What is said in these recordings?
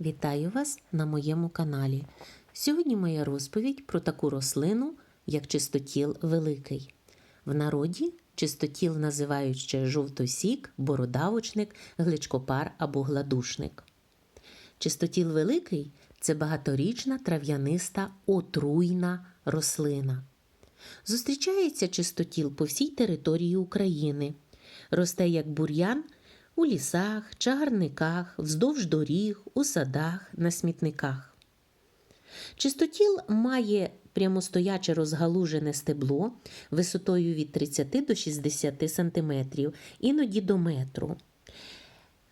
Вітаю вас на моєму каналі. Сьогодні моя розповідь про таку рослину, як чистотіл великий. В народі чистотіл називають ще жовтосік, бородавочник, гличкопар або гладушник. Чистотіл великий це багаторічна трав'яниста отруйна рослина. Зустрічається чистотіл по всій території України. Росте як бур'ян у лісах, чагарниках, вздовж доріг, у садах, на смітниках. Чистотіл має прямостояче розгалужене стебло висотою від 30 до 60 см, іноді до метру.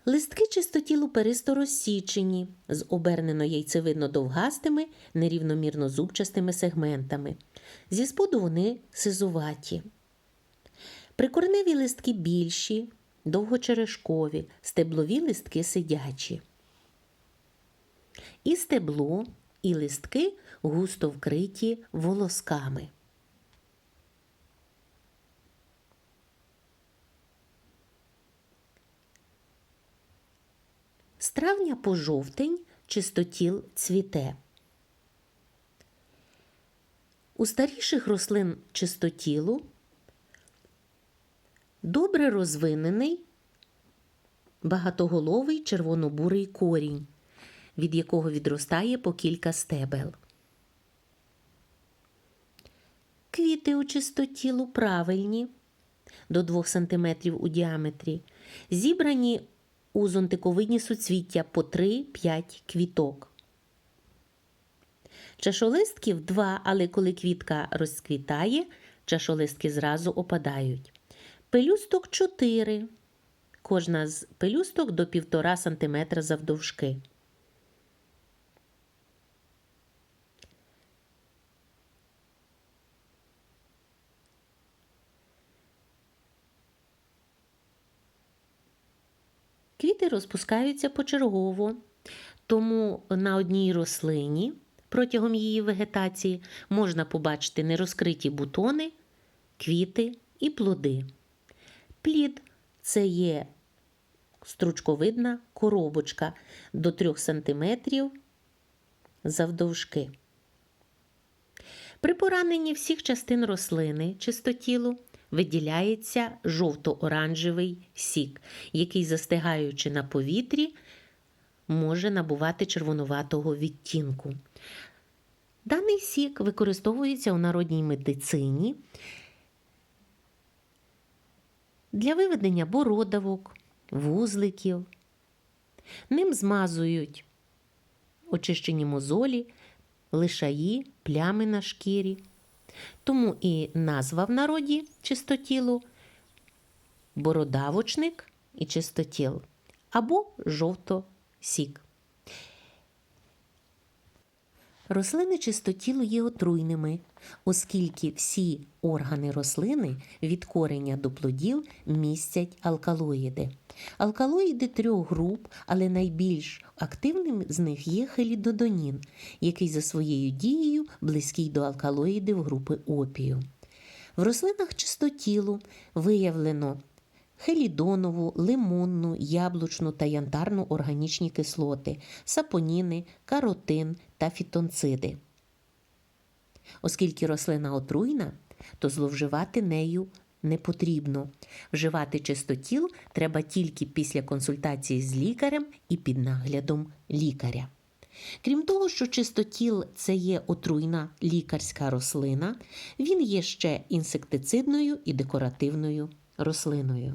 Листки чистотілу перисто розсічені, з обернено яйцевидно довгастими, нерівномірно зубчастими сегментами. Зі споду вони сизуваті. Прикорневі листки більші, довгочерешкові, стеблові листки сидячі. І стебло, і листки густо вкриті волосками. З травня по жовтень чистотіл цвіте. У старіших рослин чистотілу добре розвинений багатоголовий червонобурий корінь, від якого відростає по кілька стебел. Квіти у чистотілу правильні до 2 см у діаметрі, зібрані у зонтиковидні суцвіття по 3-5 квіток. Чашолистків два, але коли квітка розквітає, чашолистки зразу опадають. Пелюсток 4. Кожна з пелюсток до 1,5 см завдовжки. Квіти розпускаються почергово, тому на одній рослині протягом її вегетації можна побачити нерозкриті бутони, квіти і плоди. Плід це є стручковидна коробочка до 3 см завдовжки. При пораненні всіх частин рослини чистотілу виділяється жовто-оранжевий сік, який, застигаючи на повітрі, може набувати червонуватого відтінку. Даний сік використовується у народній медицині для виведення бородавок, вузликів. Ним змазують очищені мозолі, лишаї, плями на шкірі. Тому і назва в народі чистотілу бородавочник і чистотіл або жовтосік. Рослини чистотілу є отруйними, оскільки всі органи рослини від кореня до плодів містять алкалоїди. Алкалоїди трьох груп, але найбільш активним з них є хелідодонін, який за своєю дією близький до алкалоїдів групи опію. В рослинах чистотілу виявлено хелідонову, лимонну, яблучну та янтарну органічні кислоти, сапоніни, каротин та фітонциди. Оскільки рослина отруйна, то зловживати нею не потрібно. Вживати чистотіл треба тільки після консультації з лікарем і під наглядом лікаря. Крім того, що чистотіл це є отруйна лікарська рослина, він є ще інсектицидною і декоративною рослиною.